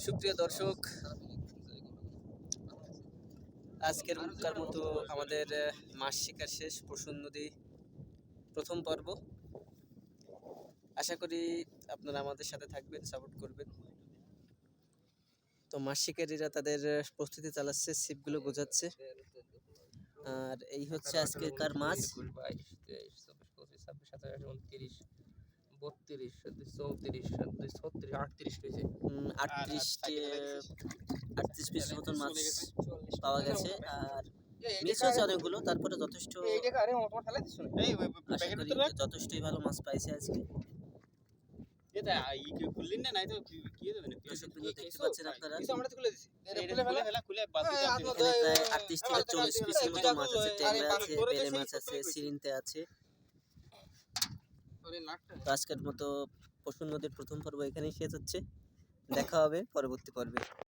সুপ্রিয় দর্শক, আজকের কার মতো আমাদের মাছ শিকার শেষ পশুর নদী প্রথম পর্ব। আশা করি আপনারা আমাদের সাথে থাকবেন সাপোর্ট করবেন। তো মাছ শিকারীরা তাদের প্রস্তুতি চালাচ্ছে ছিপগুলো গোছাচ্ছে। আর এই হচ্ছে আজকেরকার মাছ। বত্রিশ চৌত্রিশ ছত্রিশ আটত্রিশ আটত্রিশ মতন মাছ পাওয়া গেছে। আর মিস হয়েছে অনেকগুলো তারপরে যথেষ্ট যথেষ্টই ভালো মাছ পাইছে আজকে। আটত্রিশ থেকে চল্লিশ পিসের মতো মাছ আছে বেলে মাছ আছে সিরিনতে আছে। তো আজকের মতো পশুর নদীর প্রথম পর্ব এখানেই শেষ হচ্ছে। দেখা হবে পরবর্তী পর্বে।